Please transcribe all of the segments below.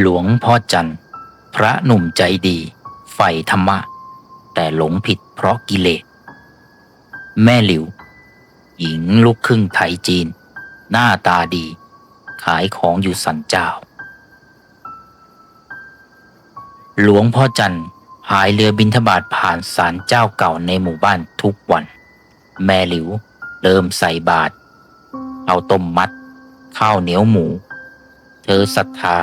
หลวงพ่อจันทร์พระหนุ่มใจดีใฝ่ธรรมะ แต่หลงผิดเพราะกิเลส แม่หลิว หญิงลูกครึ่งไทยจีน หน้าตาดี ขายของอยู่สันเจ้า หลวงพ่อจันทร์พายเรือบินทบาทผ่านศาลเจ้าเก่าในหมู่บ้านทุกวัน แม่หลิวเริ่มใส่บาตรเอาต้มมัด ข้าวเหนียวหมู เธอศรัทธา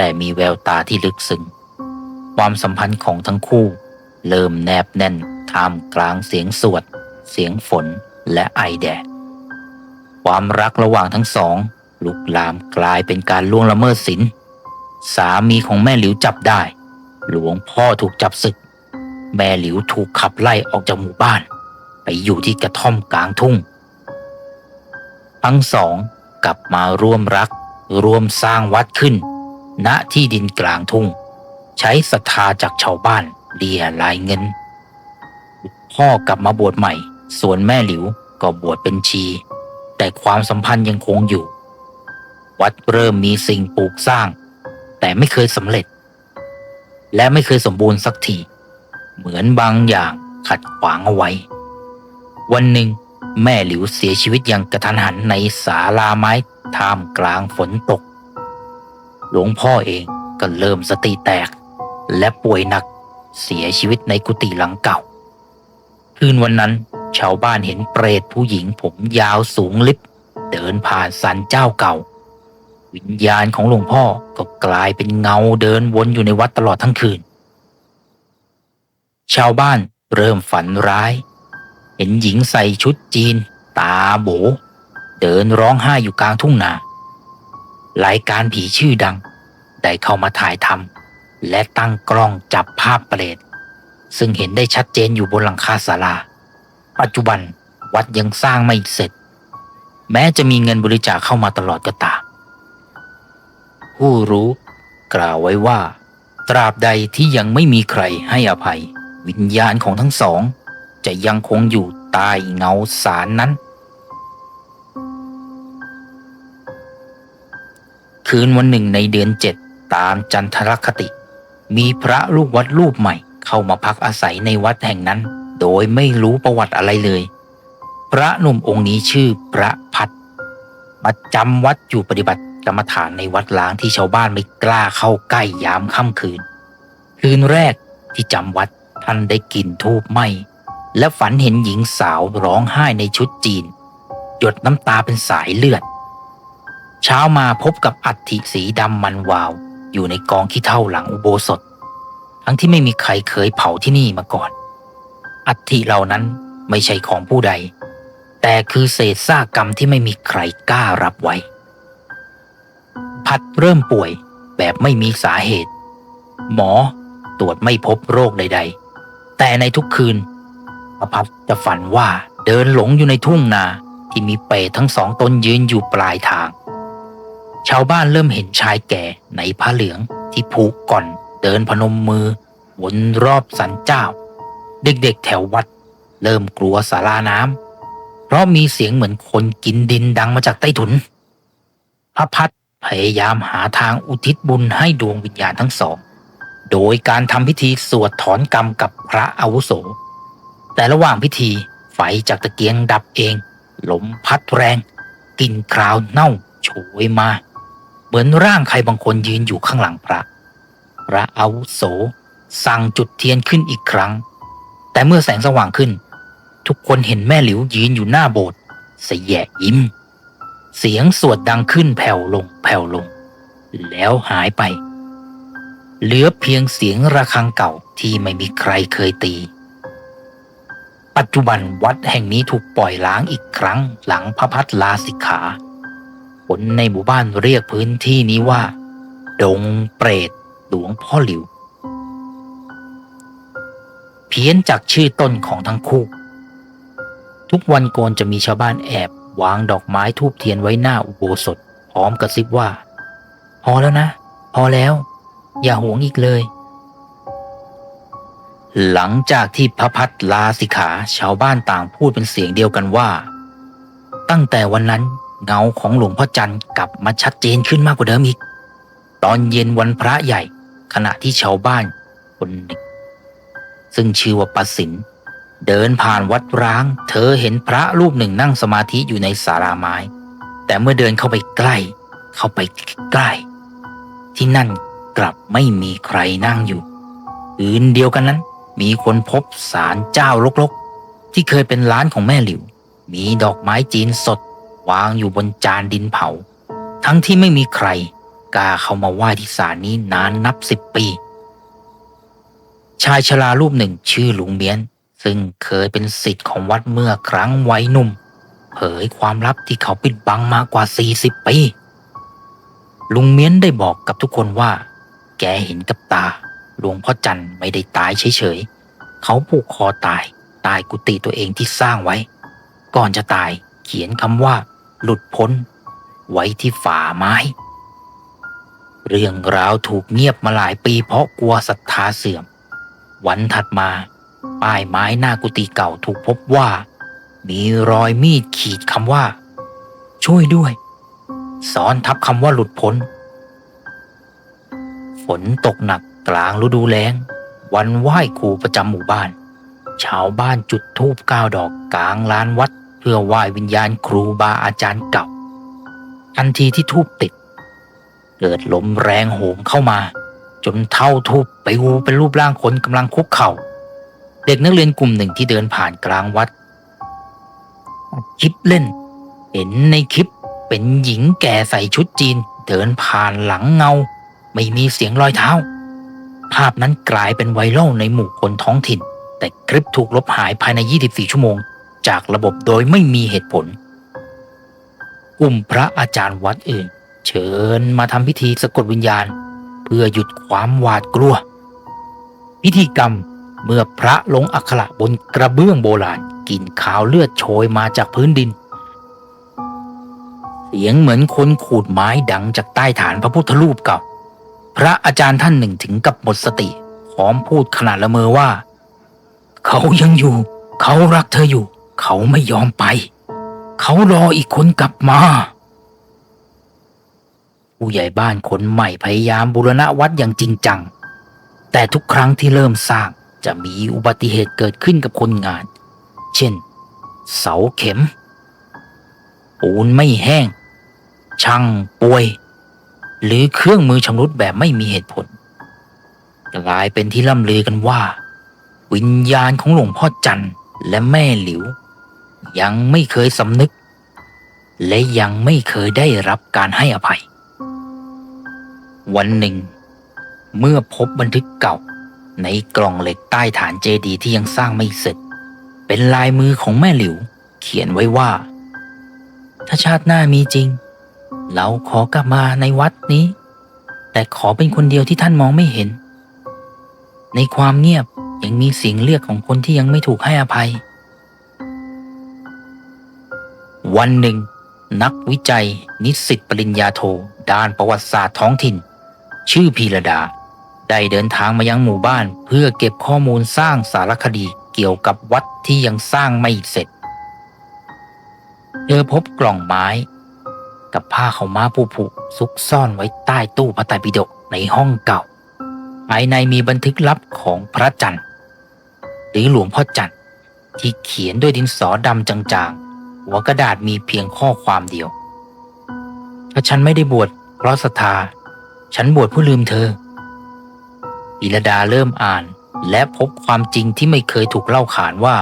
แต่มีแววตาที่ลึกซึ้งความสัมพันธ์ของทั้งคู่ เริ่มแนบแน่นท่ามกลางเสียงสวด เสียงฝนและไอแดด ความรักระหว่างทั้งสอง ลุกลามกลายเป็นการล่วงละเมิดศีลสามีของแม่หลิวจับได้ หลวงพ่อถูกจับศึก แม่หลิวถูกขับไล่ออกจากหมู่บ้าน ไปอยู่ที่กระท่อมกลางทุ่ง ทั้งสองกลับมาร่วมรักร่วมสร้างวัดขึ้น ณที่ดินกลางทุ่ง ใช้ศรัทธาจากชาวบ้านเรียรายเงิน พ่อกลับมาบวชใหม่ ส่วนแม่หลิวก็บวชเป็นชี แต่ความสัมพันธ์ยังคงอยู่ วัดเริ่มมีสิ่งปลูกสร้าง แต่ไม่เคยสำเร็จ และไม่เคยสมบูรณ์สักทีเหมือนบางอย่างขัดขวางเอาไว้ วันหนึ่ง แม่หลิวเสียชีวิตอย่างกระทันหันในศาลาไม้ท่ามกลางฝนตก หลวงพ่อเองก็เริ่มสติแตก และป่วยหนักเสียชีวิตในกุฏิหลังเก่า คืนวันนั้นชาวบ้านเห็นเปรตผู้หญิงผมยาวสูงลิบเดินผ่านสันเจ้าเก่า วิญญาณของหลวงพ่อก็กลายเป็นเงาเดินวนอยู่ในวัดตลอดทั้งคืน ชาวบ้านเริ่มฝันร้าย เห็นหญิงใส่ชุดจีน ตาโบ เดินร้องไห้อยู่กลางทุ่งนา รายการผีชื่อดัง ได้เข้ามาถ่ายทำและตั้งกล้องจับภาพเปรตซึ่งเห็นได้ชัดเจนอยู่บนหลังคาศาลา ปัจจุบันวัดยังสร้างไม่เสร็จ แม้จะมีเงินบริจาคเข้ามาตลอดก็ตามผู้รู้กล่าวไว้ว่า ตราบใดที่ยังไม่มีใครให้อภัย วิญญาณของทั้งสอง จะยังคงอยู่ใต้เงาสารนั้น คืนวันหนึ่งในเดือนเจ็ดตามจันทรคติ มีพระลูกวัดรูปใหม่เข้ามาพักอาศัยในวัดแห่งนั้น โดยไม่รู้ประวัติอะไรเลย พระหนุ่มองค์นี้ชื่อพระพัดมาจำวัดอยู่ปฏิบัติกรรมฐานในวัดล้างที่ชาวบ้านไม่กล้าเข้าใกล้ยามค่ำคืน คืนแรกที่จำวัดท่านได้กลิ่นทูบไหมและฝันเห็นหญิงสาวร้องไห้ในชุดจีน หยดน้ำตาเป็นสายเลือด เช้ามาพบกับอัฐิสีดำมันวาว อยู่ในกองขี้เท่าหลังอุโบสถ ทั้งที่ไม่มีใครเคยเผาที่นี่มาก่อน อัฐิเหล่านั้นไม่ใช่ของผู้ใด แต่คือเศษซากกรรมที่ไม่มีใครกล้ารับไว้ พัดเริ่มป่วยแบบไม่มีสาเหตุ หมอตรวจไม่พบโรคใด ๆ แต่ในทุกคืนพระพัดจะฝันว่าเดินหลงอยู่ในทุ่งนาที่มีเปรตทั้งสองตนยืนอยู่ปลายทาง ชาวบ้านเริ่มเห็นชายแก่ในผ้าเหลืองที่ผูกก่อนเดินพนมมือ วนรอบสันเจ้า เด็กๆแถววัด เริ่มกลัวสาราน้ำเพราะมีเสียงเหมือนคนกินดินดังมาจากใต้ถุน พระพัดพยายามหาทางอุทิศบุญให้ดวงวิญญาณทั้งสอง โดยการทำพิธีสวดถอนกรรมกับพระอาวุโส แต่ระหว่างพิธีไฟจากตะเกียงดับเอง ลมพัดแรงกลิ่นคราวเน่าโชยมา เหมือนร่างใครบางคนยืนอยู่ข้างหลังพระ พระอาวุโส สั่งจุดเทียนขึ้นอีกครั้ง แต่เมื่อแสงสว่างขึ้น ทุกคนเห็นแม่หลิวยืนอยู่หน้าโบสถ์เสยแยะยิ้ม เสียงสวดดังขึ้นแผ่วลงแผ่วลง แล้วหายไป เหลือเพียงเสียงระฆังเก่าที่ไม่มีใครเคยตี ปัจจุบันวัดแห่งนี้ถูกปล่อยล้างอีกครั้งหลังพระพัดลาสิกขา คนในหมู่บ้านเรียกพื้นที่นี้ว่า ดงเปรตหลวงพ่อหลิว เพี้ยนจากชื่อต้นของทั้งคู่ ทุกวันโกนจะมีชาวบ้านแอบวางดอกไม้ทูบเทียนไว้หน้าอุโบสถ พร้อมกระซิบว่า พอแล้วนะ พอแล้ว อย่าหวงอีกเลย หลังจากที่พระพัดลาสิกขาชาวบ้านต่างพูดเป็นเสียงเดียวกันว่า ตั้งแต่วันนั้น เงาของหลวงพ่อจันทร์กลับมาชัดเจนขึ้นมากกว่าเดิมอีก ตอนเย็นวันพระใหญ่ขณะที่ชาวบ้านคนหนึ่ง ซึ่งชื่อว่าปสินเดินผ่านวัดร้าง เธอเห็นพระรูปหนึ่งนั่งสมาธิอยู่ในศาลาไม้ แต่เมื่อเดินเข้าไปใกล้ เข้าไปใกล้ ที่นั่นกลับไม่มีใครนั่งอยู่คืนเดียวกันนั้น มีคนพบศาลเจ้ารกๆ ที่เคยเป็นร้านของแม่หลิว มีดอกไม้จีนสด วางอยู่บนจานดินเผา ทั้งที่ไม่มีใครกล้าเข้ามาไหว้ที่ศาลนี้นานนับสิบปี ชายชรารูปหนึ่งชื่อหลุงเมียน ซึ่งเคยเป็นสิทธิ์ของวัดเมื่อครั้งวัยหนุ่ม เผยความลับที่เขาปิดบังมากว่า 40 ปี ลุงเมียนได้บอกกับทุกคนว่า แกเห็นกับตาหลวงพ่อจันทร์ไม่ได้ตายเฉยๆ เขาผูกคอตายตายกุฏิตัวเองที่สร้างไว้ ก่อนจะตายเขียนคำว่า หลุดพ้น ไว้ที่ฝ่าไม้ เรื่องราวถูกเงียบมาหลายปีเพราะกลัวศรัทธาเสื่อม วันถัดมา ป้ายไม้หน้ากุฏิเก่าถูกพบว่า มีรอยมีดขีดคำว่า ช่วยด้วยซ้อนทับคำว่าหลุดพ้น ฝนตกหนักกลางฤดูแล้ง วันไหว้ครูประจำหมู่บ้าน ชาวบ้านจุดธูปก้าวดอกกลางลานวัด เพื่อไหว้วิญญาณครูบาอาจารย์เก่า ทันทีที่ทูบติด เกิดลมแรงโหมเข้ามา จนเท่าทูบไปวูเป็นรูปร่างคนกำลังคุกเข่า เด็กนักเรียนกลุ่มหนึ่งที่เดินผ่านกลางวัดอัดคลิปเล่น เห็นในคลิปเป็นหญิงแก่ใส่ชุดจีน เดินผ่านหลังเงา ไม่มีเสียงรอยเท้า ภาพนั้นกลายเป็นไวรัลในหมู่คนท้องถิ่น แต่คลิปถูกลบหายภายใน 24 ชั่วโมง จากระบบโดยไม่มีเหตุผลกลุ่มพระอาจารย์วัดอื่น เชิญมาทำพิธีสะกดวิญญาณ เพื่อหยุดความหวาดกลัว พิธีกรรมเมื่อพระลงอักขระบนกระเบื้องโบราณกลิ่นขาวเลือดโชยมาจากพื้นดิน เสียงเหมือนคนขูดไม้ดังจากใต้ฐานพระพุทธรูปเก่า พระอาจารย์ท่านหนึ่งถึงกับหมดสติพร้อมพูดขนาดละเมอว่า เขายังอยู่ เขารักเธออยู่ เขาไม่ยอมไป เขารออีกคนกลับมา ผู้ใหญ่บ้านคนใหม่พยายามบูรณะวัดอย่างจริงจัง แต่ทุกครั้งที่เริ่มสร้างจะมีอุบัติเหตุเกิดขึ้นกับคนงาน เช่น เสาเข็ม ปูนไม่แห้ง ช่างป่วย หรือเครื่องมือชำรุดแบบไม่มีเหตุผล กลายเป็นที่ล่ำลือกันว่า วิญญาณของหลวงพ่อจันทร์และแม่หลิว ยังไม่เคยสำนึก และยังไม่เคยได้รับการให้อภัย วันหนึ่ง เมื่อพบบันทึกเก่า ในกล่องเหล็กใต้ฐานเจดีย์ที่ยังสร้างไม่เสร็จ เป็นลายมือของแม่หลิว เขียนไว้ว่า ถ้าชาติหน้ามีจริง เราขอกลับมาในวัดนี้ แต่ขอเป็นคนเดียวที่ท่านมองไม่เห็น ในความเงียบยังมีเสียงเรียกของคนที่ยังไม่ถูกให้อภัย วันหนึ่ง นักวิจัย นิสิตปริญญาโท ด้านประวัติศาสตร์ท้องถิ่น ชื่อพีระดา ได้เดินทางมายังหมู่บ้าน เพื่อเก็บข้อมูลสร้างสารคดีเกี่ยวกับวัดที่ยังสร้างไม่เสร็จ เธอพบกล่องไม้ กับผ้าขาวม้าผูผุซุกซ่อนไว้ใต้ตู้พระไตรปิฎกในห้องเก่าภายในมีบันทึกลับของพระจันทร์ หรือหลวงพ่อจันทร์ที่เขียนด้วยดินสอดำจาง หัวกระดาษมีเพียงข้อความเดียว ถ้าฉันไม่ได้บวชเพราะศรัทธา ฉันบวชเพื่อลืมเธออิรดาเริ่มอ่านและพบความจริงที่ไม่เคยถูกเล่าขานว่า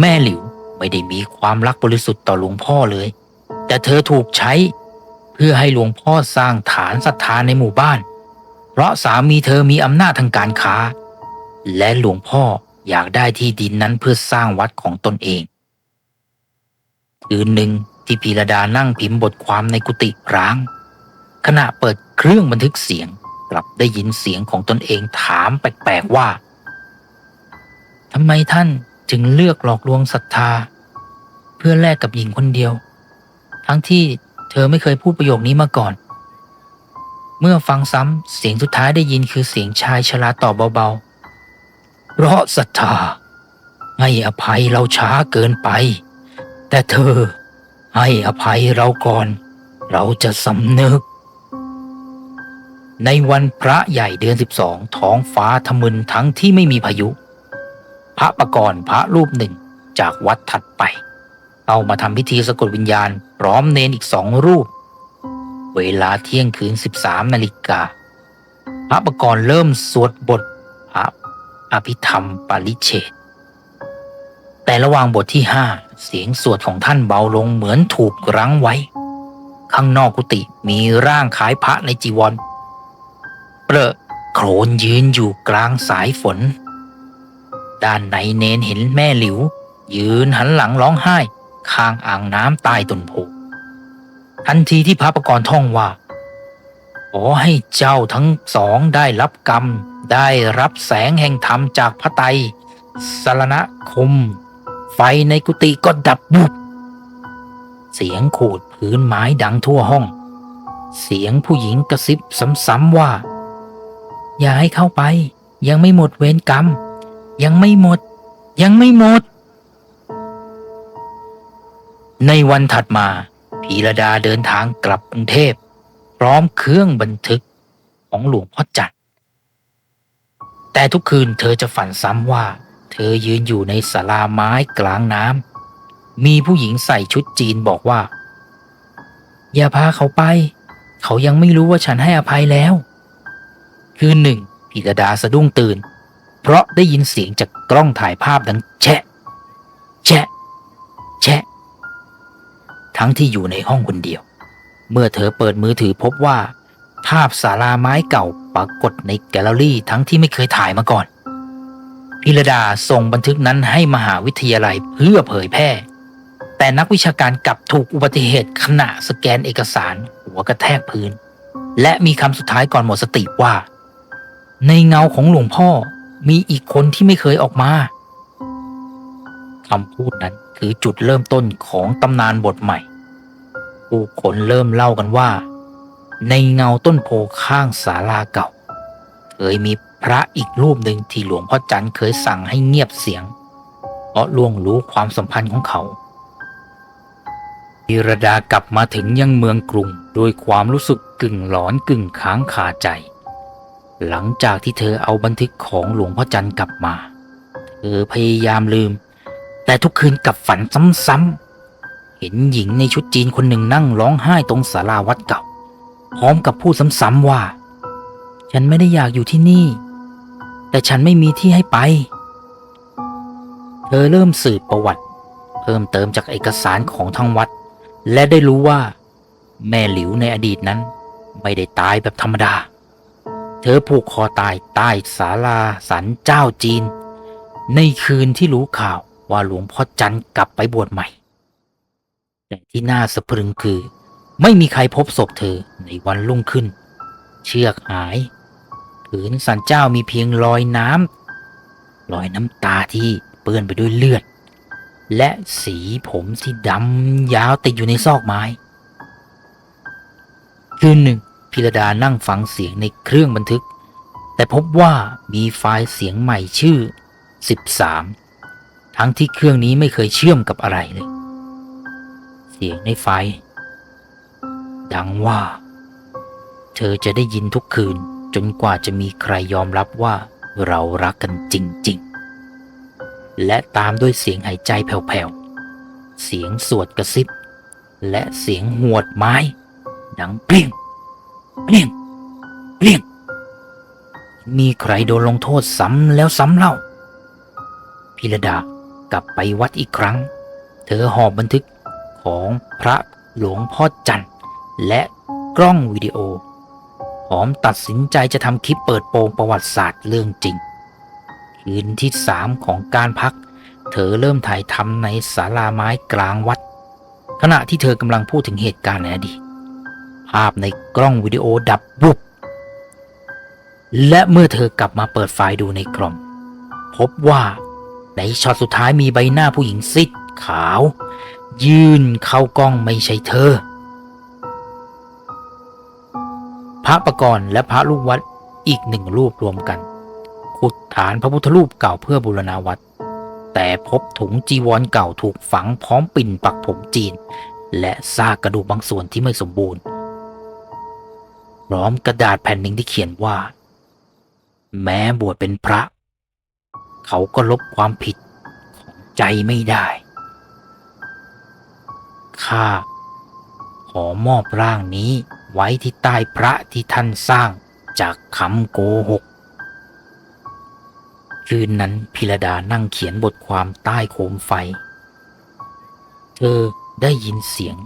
แม่หลิวไม่ได้มีความรักบริสุทธิ์ต่อหลวงพ่อเลย แต่เธอถูกใช้ เพื่อให้หลวงพ่อสร้างฐานศรัทธาในหมู่บ้าน เพราะสามีเธอมีอำนาจทางการค้า และหลวงพ่ออยากได้ที่ดินนั้นเพื่อสร้างวัดของตนเอง คืนหนึ่งที่พีระดานั่งพิมพ์บทความในกุฏิร้าง ขณะเปิดเครื่องบันทึกเสียงกลับได้ยินเสียงของตนเองถามแปลกๆว่าทำไมท่านจึงเลือกหลอกลวงศรัทธา เพื่อแลกกับหญิงคนเดียว ทั้งที่เธอไม่เคยพูดประโยคนี้มาก่อน เมื่อฟังซ้ำเสียงสุดท้ายได้ยินคือเสียงชายชราตอบเบาๆเพราะศรัทธาให้อภัยเราช้าเกินไป แต่เธอให้อภัยเราก่อน เราจะสำนึก ในวันพระใหญ่เดือน 12 ท้องฟ้าทมึนทั้งที่ไม่มีพายุ พระประกรณ์พระรูปหนึ่งจากวัดถัดไป เอามาทำพิธีสะกดวิญญาณ พร้อมเนนอีกสองรูป เวลาเที่ยงคืน 13 นาฬิกา พระประกรณ์เริ่มสวดบทพระอภิธรรมปาริเชตแต่ระหว่างบทที่ห้า เสียงสวดของท่านเบาลงเหมือนถูกรั้งไว้ ข้างนอกกุฏิมีร่างคล้ายพระในจีวร เปรอะโครนยืนอยู่กลางสายฝน ด้านในเนนเห็นแม่หลิว ยืนหันหลังร้องไห้ ข้างอ่างน้ำใต้ต้นโพทันทีที่พระประกรณท่องว่า ขอให้เจ้าทั้งสองได้รับกรรม ได้รับแสงแห่งธรรมจากพระไตรสรณคม ไฟในกุฏิก็ดับบุบเสียงขูดพื้นไม้ดังทั่วห้อง เสียงผู้หญิงกระซิบซ้ำๆว่า อย่าให้เข้าไป ยังไม่หมดเวรกรรม ยังไม่หมด ยังไม่หมด ในวันถัดมาพีระดาเดินทางกลับกรุงเทพ พร้อมเครื่องบันทึกของหลวงพ่อจัดแต่ทุกคืนเธอจะฝันซ้ำว่า เธอยืนอยู่ในศาลาไม้กลางน้ำมีผู้หญิงใส่ชุดจีนบอกว่า อย่าพาเขาไป เขายังไม่รู้ว่าฉันให้อภัยแล้ว คืนหนึ่งพีระดาสะดุ้งตื่น เพราะได้ยินเสียงจากกล้องถ่ายภาพดังแชะ แชะ แชะ ทั้งที่อยู่ในห้องคนเดียว เมื่อเธอเปิดมือถือพบว่า ภาพศาลาไม้เก่าปรากฏในแกลเลอรี่ทั้งที่ไม่เคยถ่ายมาก่อน พิรดาส่งบันทึกนั้นให้มหาวิทยาลัยเพื่อเผยแพร่ แต่นักวิชาการกลับถูกอุบัติเหตุขณะสแกนเอกสารหัวกระแทกพื้น และมีคำสุดท้ายก่อนหมดสติว่า ในเงาของหลวงพ่อมีอีกคนที่ไม่เคยออกมาคำพูดนั้นคือจุดเริ่มต้นของตำนานบทใหม่ ผู้คนเริ่มเล่ากันว่า ในเงาต้นโพข้างศาลาเก่า เคยมี พระอีกรูปหนึ่งที่หลวงพ่อจันเคยสั่งให้เงียบเสียง เพราะล่วงรู้ความสัมพันธ์ของเขาธีรดากลับมาถึงยังเมืองกรุงด้วยความรู้สึกกึ่งหลอนกึ่งค้างคาใจ หลังจากที่เธอเอาบันทึกของหลวงพ่อจันกลับมา เธอพยายามลืม แต่ทุกคืนกลับฝันซ้ำๆ เห็นหญิงในชุดจีนคนหนึ่งนั่งร้องไห้ตรงศาลาวัดเก่า พร้อมกับพูดซ้ำๆว่า ฉันไม่ได้อยากอยู่ที่นี่ แต่ฉันไม่มีที่ให้ไป เธอเริ่มสืบประวัติ เพิ่มเติมจากเอกสารของทางวัด และได้รู้ว่า แม่หลิวในอดีตนั้น ไม่ได้ตายแบบธรรมดา เธอผูกคอตายใต้ศาลาสันเจ้าจีน ในคืนที่รู้ข่าวว่าหลวงพ่อจันทร์กลับไปบวชใหม่ แต่ที่น่าสะพรึงคือ ไม่มีใครพบศพเธอในวันรุ่งขึ้น เชือกหาย ผืนสันเจ้ามีเพียงรอยน้ำรอยน้ำตาที่เปื้อนไปด้วยเลือด และสีผมที่ดำยาวติดอยู่ในซอกไม้ คืนหนึ่งพิรดานั่งฟังเสียงในเครื่องบันทึก แต่พบว่ามีไฟล์เสียงใหม่ชื่อ 13 ทั้งที่เครื่องนี้ไม่เคยเชื่อมกับอะไรเลย เสียงในไฟล์ดังว่า เธอจะได้ยินทุกคืน จนกว่าจะมีใครยอมรับว่าเรารักกันจริง ๆ และตามด้วยเสียงหายใจแผ่วๆ เสียงสวดกระซิบ และเสียงหวดไม้ ดังเปรี้ยงเปรี้ยงเปรี้ยงมีใครโดนลงโทษซ้ำแล้วซ้ำเล่า พิรดากลับไปวัดอีกครั้ง เธอหอบบันทึกของพระหลวงพ่อจันทร์และกล้องวิดีโอ พร้อมตัดสินใจจะทำคลิปเปิดโปงประวัติศาสตร์เรื่องจริง คืนที่สามของการพัก เธอเริ่มถ่ายทำในศาลาไม้กลางวัด ขณะที่เธอกำลังพูดถึงเหตุการณ์ในอดีตภาพในกล้องวิดีโอดับบุบและเมื่อเธอกลับมาเปิดไฟล์ดูในกล่องพบว่าในช็อตสุดท้ายมีใบหน้าผู้หญิงซิดขาว ยื่นเข้ากล้องไม่ใช่เธอ ระประกรณ์และพระลูกวัดอีกหนึ่งรูปรวมกัน ขุดฐานพระพุทธรูปเก่าเพื่อบูรณาวัด แต่พบถุงจีวรเก่าถูกฝังพร้อมปิ่นปักผมจีน และซากกระดูกบางส่วนที่ไม่สมบูรณ์ พร้อมกระดาษแผ่นหนึ่งที่เขียนว่า แม้บวชเป็นพระ เขาก็ลบความผิดของใจไม่ได้ข้าขอมอบร่างนี้ ไว้ที่ใต้พระที่ท่านสร้างจากคำโกหก คืนนั้นพิรดานั่งเขียนบทความใต้โคมไฟ เธอได้ยินเสียง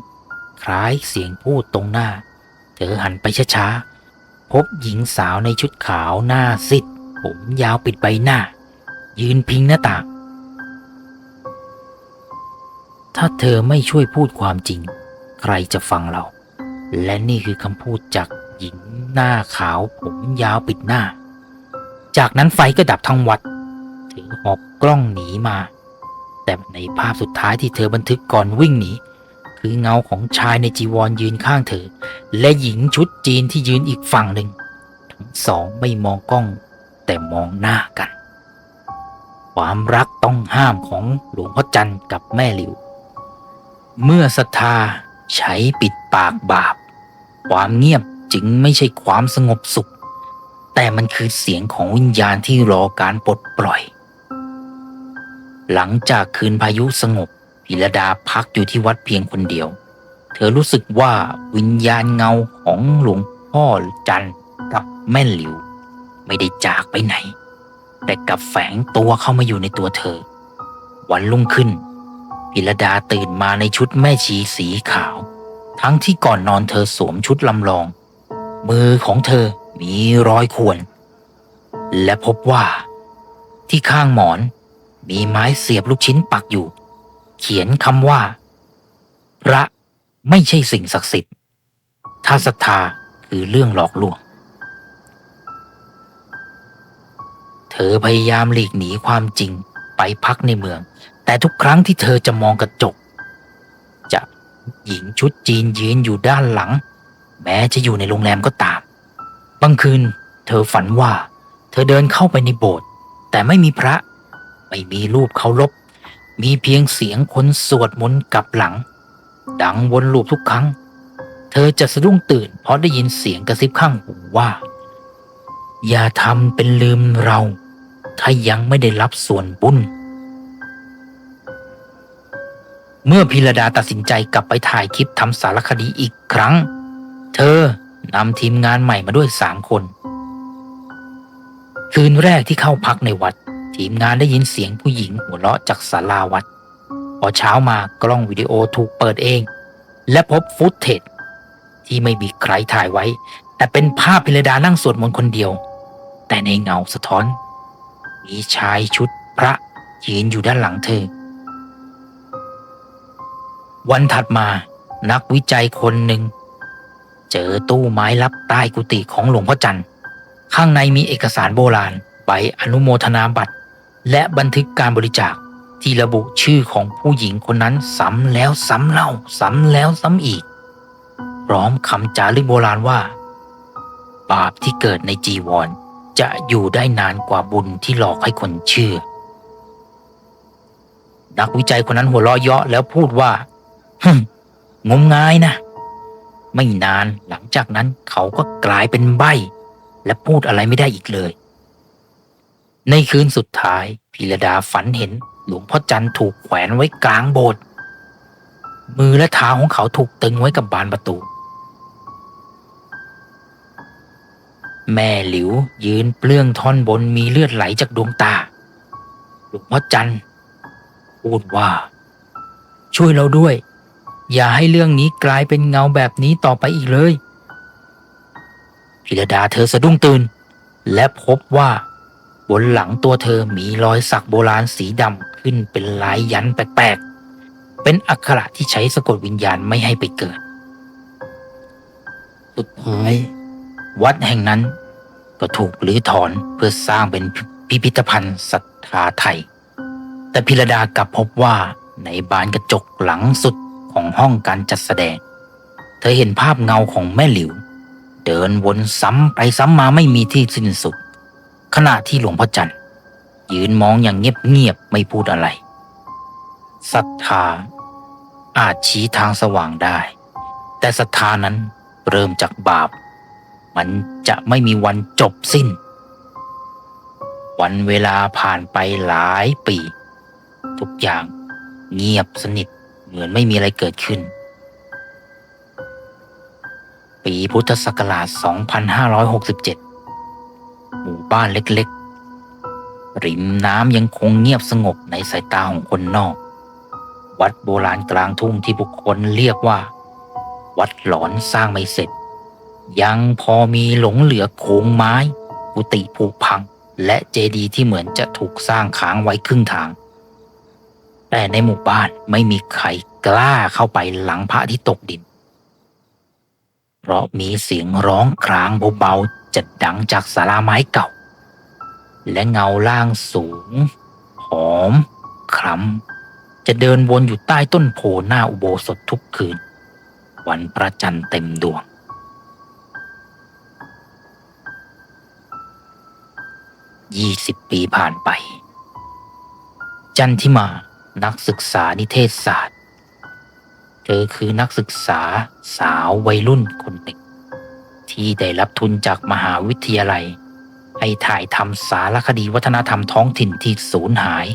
คล้ายเสียงพูดตรงหน้า เธอหันไปช้าๆ พบหญิงสาวในชุดขาวหน้าซิดผมยาวปิดใบหน้า ยืนพิงหน้าต่างถ้าเธอไม่ช่วยพูดความจริง ใครจะฟังเรา และนี่คือคำพูดจากหญิงหน้าขาวผมยาวปิดหน้า จากนั้นไฟก็ดับทั้งวัดเธอหอบกล้องหนีมา แต่ในภาพสุดท้ายที่เธอบันทึกก่อนวิ่งหนีคือเงาของชายในจีวรยืนข้างเธอ และหญิงชุดจีนที่ยืนอีกฝั่งหนึ่งทั้งสองไม่มองกล้อง แต่มองหน้ากัน ความรักต้องห้ามของหลวงพ่อจันทร์กับแม่หลิว เมื่อศรัทธาใช้ปิดปากบาป ความเงียบจึงไม่ใช่ความสงบสุข แต่มันคือเสียงของวิญญาณที่รอการปลดปล่อย หลังจากคืนพายุสงบพิรดาพักอยู่ที่วัดเพียงคนเดียว เธอรู้สึกว่าวิญญาณเงาของหลวงพ่อจันทร์กับแม่หลิว ไม่ได้จากไปไหน แต่กลับแฝงตัวเข้ามาอยู่ในตัวเธอ วันรุ่งขึ้นพิรดาตื่นมาในชุดแม่ชีสีขาว ทั้งที่ก่อนนอนเธอสวมชุดลำลอง มือของเธอมีรอยข่วน และพบว่าที่ข้างหมอนมีไม้เสียบลูกชิ้นปักอยู่ เขียนคำว่า พระไม่ใช่สิ่งศักดิ์สิทธิ์ ถ้าศรัทธาคือเรื่องหลอกลวง เธอพยายามหลีกหนีความจริงไปพักในเมือง แต่ทุกครั้งที่เธอจะมองกระจก หญิงชุดจีนยืนอยู่ด้านหลัง แม้จะอยู่ในโรงแรมก็ตาม บางคืน เธอฝันว่า เธอเดินเข้าไปในโบสถ์แต่ไม่มีพระ ไม่มีรูปเคารพมีเพียงเสียงคนสวดมนต์กลับหลัง ดังวนลูปทุกครั้ง เธอจะสะดุ้งตื่นเพราะได้ยินเสียงกระซิบข้างหูว่า อย่าทำเป็นลืมเรา ถ้ายังไม่ได้รับส่วนบุญ เมื่อพิรดาตัดสินใจกลับไปถ่ายคลิปทำสารคดีอีกครั้ง เธอนำทีมงานใหม่มาด้วยสามคน คืนแรกที่เข้าพักในวัด ทีมงานได้ยินเสียงผู้หญิงหัวเราะจากศาลาวัด พอเช้ามากล้องวิดีโอถูกเปิดเอง และพบฟุตเทจที่ไม่มีใครถ่ายไว้ แต่เป็นภาพพิรดานั่งสวดมนต์คนเดียว แต่ในเงาสะท้อน มีชายชุดพระยืนอยู่ด้านหลังเธอ วันถัดมา นักวิจัยคนหนึ่ง เจอตู้ไม้ลับใต้กุฏิของหลวงพ่อจันทร์ ข้างในมีเอกสารโบราณใบอนุโมทนาบัตร และบันทึกการบริจาคที่ระบุชื่อของผู้หญิงคนนั้นซ้ำแล้วซ้ำเล่าซ้ำแล้วซ้ำอีก พร้อมคำจารึกโบราณว่า บาปที่เกิดในจีวร จะอยู่ได้นานกว่าบุญที่หลอกให้คนเชื่อ นักวิจัยคนนั้นหัวเราะเยาะแล้วพูดว่า งมงายนะ ไม่นานหลังจากนั้นเขาก็กลายเป็นใบ้และพูดอะไรไม่ได้อีกเลย ในคืนสุดท้ายพิรดาฝันเห็นหลวงพ่อจันทร์ถูกแขวนไว้กลางโบสถ์มือและเท้าของเขาถูกตึงไว้กับบานประตู แม่หลิวยืนเปลื้องท่อนบนมีเลือดไหลจากดวงตา หลวงพ่อจันทร์พูดว่า ช่วยเราด้วย อย่าให้เรื่องนี้กลายเป็นเงาแบบนี้ต่อไปอีกเลยพิรดาเธอสะดุ้งตื่น และพบว่า บนหลังตัวเธอมีรอยสักโบราณสีดำขึ้นเป็นลายยันต์แปลกๆ เป็นอักขระที่ใช้สะกดวิญญาณไม่ให้ไปเกิด สุดท้าย วัดแห่งนั้นก็ถูกรื้อถอนเพื่อสร้างเป็นพิพิธภัณฑ์ศรัทธาไทย แต่พิรดากลับพบว่าในบานกระจกหลังสุด ของห้องการจัดแสดง เธอเห็นภาพเงาของแม่หลิว เดินวนซ้ำไปซ้ำมาไม่มีที่สิ้นสุด ขณะที่หลวงพ่อจันทร์ยืนมองอย่างเงียบๆไม่พูดอะไรศรัทธาอาจชี้ทางสว่างได้ แต่ศรัทธานั้นเริ่มจากบาป มันจะไม่มีวันจบสิ้น วันเวลาผ่านไปหลายปี ทุกอย่างเงียบสนิท เหมือนไม่มีอะไรเกิดขึ้น ปีพุทธศักราช 2567 หมู่บ้านเล็กๆ ริมน้ำยังคงเงียบสงบในสายตาของคนนอก วัดโบราณกลางทุ่งที่บุคคลเรียกว่า วัดหลอนสร้างไม่เสร็จ ยังพอมีหลงเหลือโครงไม้ กุฏิผุพัง และเจดีย์ที่เหมือนจะถูกสร้างค้างไว้ครึ่งทาง แต่ในหมู่บ้านไม่มีใครกล้าเข้าไปหลังพระที่ตกดิน เพราะมีเสียงร้องครางเบาๆจะดังจากศาลาไม้เก่า และเงาล่างสูง หอม คล้ำ จะเดินวนอยู่ใต้ต้นโพหน้าอุโบสถทุกคืน วันพระจันทร์เต็มดวงยี่สิบปีผ่านไป จันทิมา นักศึกษานิเทศศาสตร์ เธอคือนักศึกษาสาววัยรุ่นคนหนึ่ง ที่ได้รับทุนจากมหาวิทยาลัย ให้ถ่ายทำสารคดีวัฒนธรรมท้องถิ่นที่สูญหาย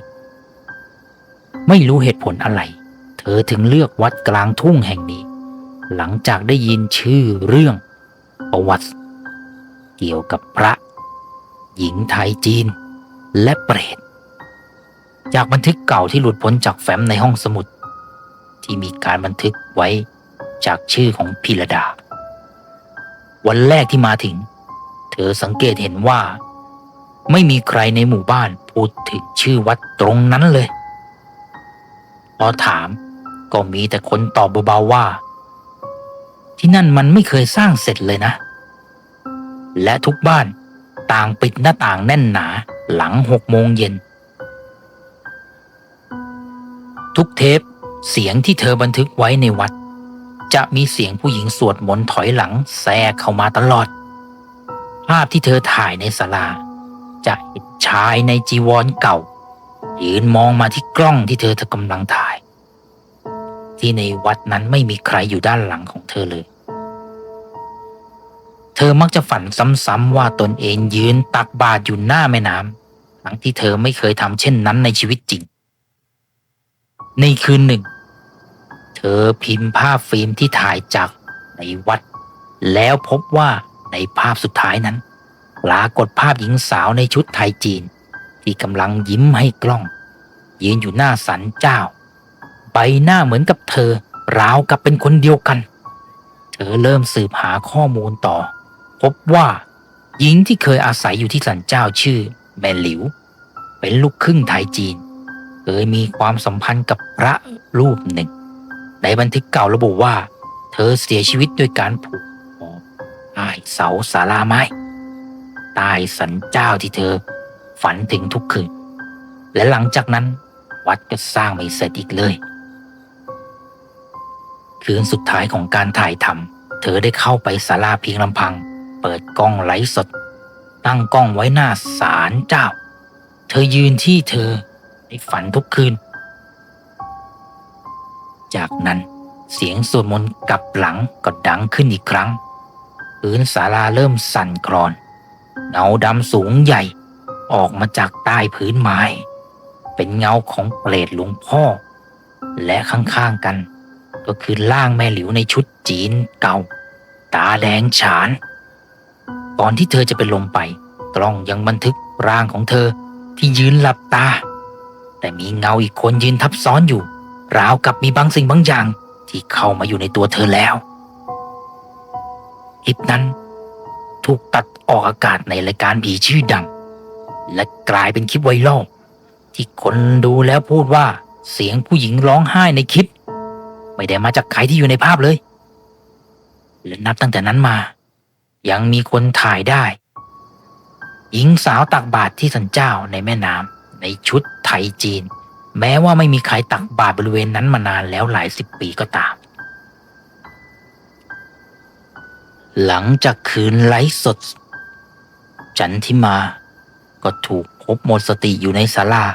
ไม่รู้เหตุผลอะไร เธอถึงเลือกวัดกลางทุ่งแห่งนี้ หลังจากได้ยินชื่อเรื่องประวัติ เกี่ยวกับพระ หญิงไทยจีน และเปรต จากบันทึกเก่าที่หลุดพ้นจากแฟ้มในห้องสมุด ที่มีการบันทึกไว้จากชื่อของพิรดา วันแรกที่มาถึง เธอสังเกตเห็นว่า ไม่มีใครในหมู่บ้านพูดถึงชื่อวัดตรงนั้นเลย พอถามก็มีแต่คนตอบเบาๆว่า ที่นั่นมันไม่เคยสร้างเสร็จเลยนะ และทุกบ้านต่างปิดหน้าต่างแน่นหนาหลังหกโมงเย็น ทุกเทป เสียงที่เธอบันทึกไว้ในวัด จะมีเสียงผู้หญิงสวดมนต์ถอยหลังแทรกเข้ามาตลอด ภาพที่เธอถ่ายในศาลา จะเห็นชายในจีวรเก่า ยืนมองมาที่กล้องที่เธอกำลังถ่าย ที่ในวัดนั้นไม่มีใครอยู่ด้านหลังของเธอเลยเธอมักจะฝันซ้ำๆว่าตนเองยืนตักบาตรอยู่หน้าแม่น้ำทั้งที่เธอไม่เคยทำเช่นนั้นในชีวิตจริง ในคืนหนึ่ง เธอพิมพ์ภาพฟิล์มที่ถ่ายจากในวัด แล้วพบว่าในภาพสุดท้ายนั้นปรากฏภาพหญิงสาวในชุดไทยจีน ที่กำลังยิ้มให้กล้อง ยืนอยู่หน้าสันเจ้า ใบหน้าเหมือนกับเธอ ราวกับเป็นคนเดียวกัน เธอเริ่มสืบหาข้อมูลต่อ พบว่าหญิงที่เคยอาศัยอยู่ที่สันเจ้าชื่อแม่หลิว เป็นลูกครึ่งไทยจีน เคยมีความสัมพันธ์กับพระรูปหนึ่ง ในบันทึกเก่าระบุว่า เธอเสียชีวิตด้วยการผูกคอใต้เสาศาลาไม้ใต้สันเจ้าที่เธอฝันถึงทุกคืน และหลังจากนั้นวัดก็สร้างไม่เสร็จอีกเลย คืนสุดท้ายของการถ่ายทำเธอได้เข้าไปศาลาเพียงลำพัง เปิดกล้องไลฟ์สด ตั้งกล้องไว้หน้าศาลเจ้า เธอยืนที่เธอ ในฝันทุกคืน จากนั้นเสียงสวดมนต์กลับหลังก็ดังขึ้นอีกครั้งพื้นศาลาเริ่มสั่นคลอน เงาดำสูงใหญ่ ออกมาจากใต้พื้นไม้ เป็นเงาของเปรตหลวงพ่อ และข้างๆกัน ก็คือร่างแม่หลิวในชุดจีนเก่า ตาแดงฉาน ก่อนที่เธอจะเป็นลมไป กล้องยังบันทึกร่างของเธอที่ยืนหลับตา แต่มีเงาอีกคนยืนทับซ้อนอยู่ ราวกับมีบางสิ่งบางอย่างที่เข้ามาอยู่ในตัวเธอแล้วคลิปนั้น ถูกตัดออกอากาศในรายการผีชื่อดัง และกลายเป็นคลิปไวรัลที่คนดูแล้วพูดว่าเสียงผู้หญิงร้องไห้ในคลิป ไม่ได้มาจากใครที่อยู่ในภาพเลย และนับตั้งแต่นั้นมา ยังมีคนถ่ายได้ หญิงสาวตักบาตรที่สันเจ้าในแม่น้ำ ในชุดไทยจีน แม้ว่าไม่มีใครตักบาตรบริเวณนั้นมานานแล้วหลายสิบปีก็ตาม หลังจากคืนไลฟ์สด จันทิมา ก็ถูกพบหมดสติอยู่ในศาลา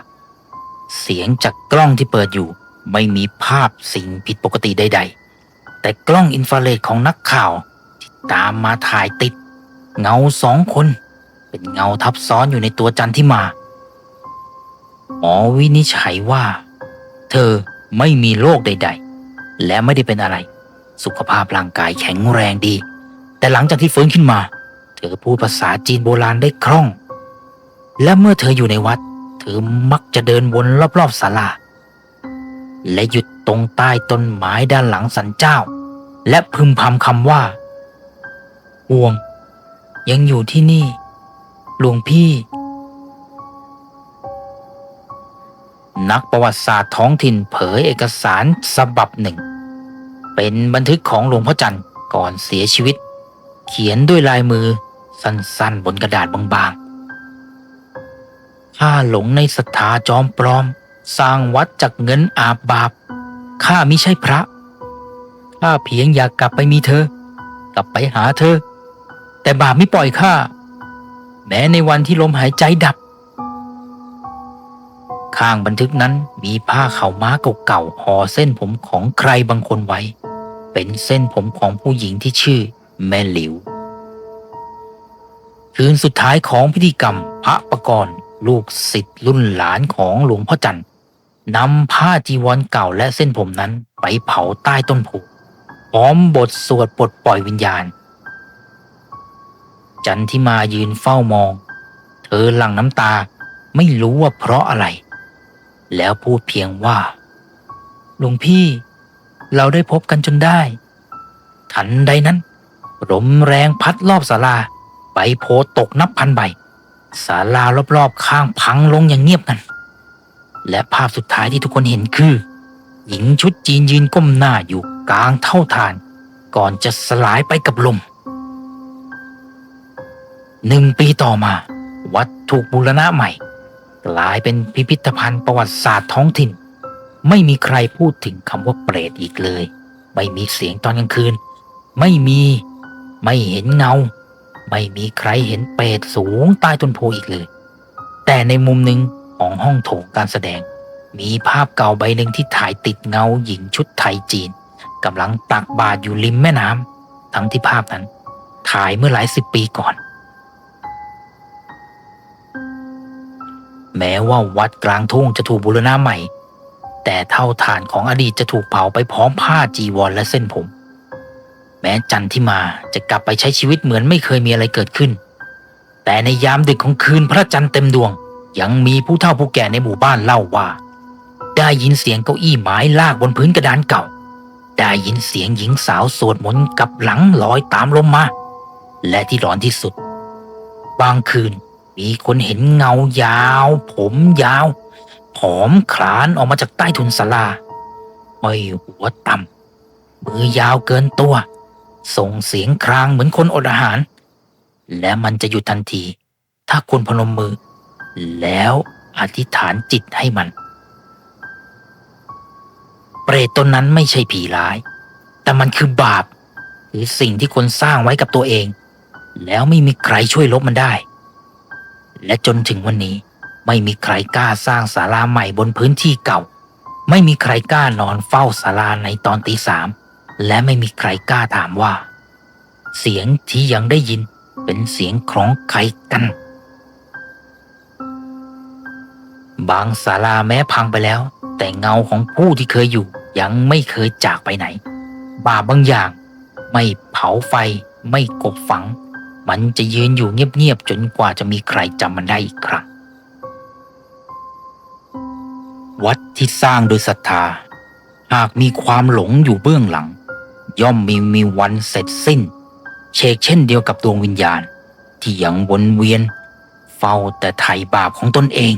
เสียงจากกล้องที่เปิดอยู่ ไม่มีภาพสิ่งผิดปกติใด ๆ แต่กล้องอินฟราเรดของนักข่าวที่ตามมาถ่ายติด เงาสองคน เป็นเงาทับซ้อนอยู่ในตัวจันที่มา หมอวินิจฉัยว่า เธอไม่มีโรคใด ๆ และไม่ได้เป็นอะไร สุขภาพร่างกายแข็งแรงดี แต่หลังจากที่ฟื้นขึ้นมา เธอพูดภาษาจีนโบราณได้คล่อง และเมื่อเธออยู่ในวัด เธอมักจะเดินวนรอบๆศาลา และหยุดตรงใต้ต้นไม้ด้านหลังสันเจ้า และพึมพำคำว่าห่วง ยังอยู่ที่นี่ หลวงพี่ นักประวัติศาสตร์ท้องถิ่นเผยเอกสารฉบับหนึ่ง เป็นบันทึกของหลวงพ่อจันทร์ก่อนเสียชีวิต เขียนด้วยลายมือสั้นๆ บนกระดาษบางๆ ข้าหลงในศรัทธาจอมปลอม สร้างวัดจากเงินอาบบาป ข้ามิใช่พระ ข้าเพียงอยากกลับไปมีเธอ กลับไปหาเธอ แต่บาปไม่ปล่อยข้า แม้ในวันที่ลมหายใจดับ ข้างบันทึกนั้นมีผ้าเข่าม้าเก่าๆห่อเส้นผมของใครบางคนไว้ เป็นเส้นผมของผู้หญิงที่ชื่อแม่หลิว คืนสุดท้ายของพิธีกรรมพระประกรณ์ลูกศิษย์รุ่นหลานของหลวงพ่อจันทร์นำผ้าจีวรเก่าและเส้นผมนั้นไปเผาใต้ต้นโพพร้อมบทสวดปลดปล่อยวิญญาณ จันที่มายืนเฝ้ามอง เธอหลั่งน้ำตาไม่รู้ว่าเพราะอะไร แล้วพูดเพียงว่า หลวงพี่ เราได้พบกันจนได้ ทันใดนั้นลมแรงพัดรอบศาลา ใบโพตกนับพันใบศาลารอบๆข้างพังลงอย่างเงียบกัน และภาพสุดท้ายที่ทุกคนเห็นคือ หญิงชุดจีนยืนก้มหน้าอยู่กลางเท่าทาน ก่อนจะสลายไปกับลมหนึ่งปีต่อมา วัดถูกบูรณะใหม่ กลายเป็นพิพิธภัณฑ์ประวัติศาสตร์ท้องถิ่น ไม่มีใครพูดถึงคำว่าเปรตอีกเลย ไม่มีเสียงตอนกลางคืน ไม่มีไม่เห็นเงา ไม่มีใครเห็นเปรตสูงใต้ต้นโพอีกเลย แต่ในมุมหนึ่งของห้องโถงการแสดง มีภาพเก่าใบหนึ่งที่ถ่ายติดเงาหญิงชุดไทยจีนกำลังตักบาตรอยู่ริมแม่น้ำทั้งที่ภาพนั้นถ่ายเมื่อหลายสิบปีก่อน แม้ว่าวัดกลางทุ่งจะถูกบูรณะใหม่ แต่เท่าฐานของอดีตจะถูกเผาไปพร้อมผ้าจีวรและเส้นผม แม้จันที่มาจะกลับไปใช้ชีวิตเหมือนไม่เคยมีอะไรเกิดขึ้น แต่ในยามดึกของคืนพระจันทร์เต็มดวง ยังมีผู้เฒ่าผู้แก่ในหมู่บ้านเล่าว่า ได้ยินเสียงเก้าอี้ไม้ลากบนพื้นกระดานเก่า ได้ยินเสียงหญิงสาวสวดมนต์กับหลังลอยตามลมมาและที่ร้อนที่สุด บางคืน มีคนเห็นเงายาว ผมยาว ผอมคลานออกมาจากใต้ทุนศาลาห้อยหัวต่ำมือยาวเกินตัว ส่งเสียงครางเหมือนคนอดอาหาร และมันจะหยุดทันที ถ้าคนพนมมือ แล้วอธิษฐานจิตให้มัน เปรตตนนั้นไม่ใช่ผีร้าย แต่มันคือบาป หรือสิ่งที่คนสร้างไว้กับตัวเอง แล้วไม่มีใครช่วยลบมันได้ และจนถึงวันนี้ ไม่มีใครกล้าสร้างศาลาใหม่บนพื้นที่เก่า ไม่มีใครกล้านอนเฝ้าศาลาในตอนตีสามและไม่มีใครกล้าถามว่า เสียงที่ยังได้ยินเป็นเสียงของใครกัน บางศาลาแม้พังไปแล้ว แต่เงาของผู้ที่เคยอยู่ยังไม่เคยจากไปไหน บาปบางอย่าง ไม่เผาไฟไม่กบฝัง มันจะยืนอยู่เงียบๆจนกว่าจะมีใครจำมันได้อีกครั้ง วัดที่สร้างโดยศรัทธา หากมีความหลงอยู่เบื้องหลัง ย่อมมีมีวันเสร็จสิ้น เชกเช่นเดียวกับดวงวิญญาณ ที่ยังวนเวียน เฝ้าแต่ไถ่บาปของตนเอง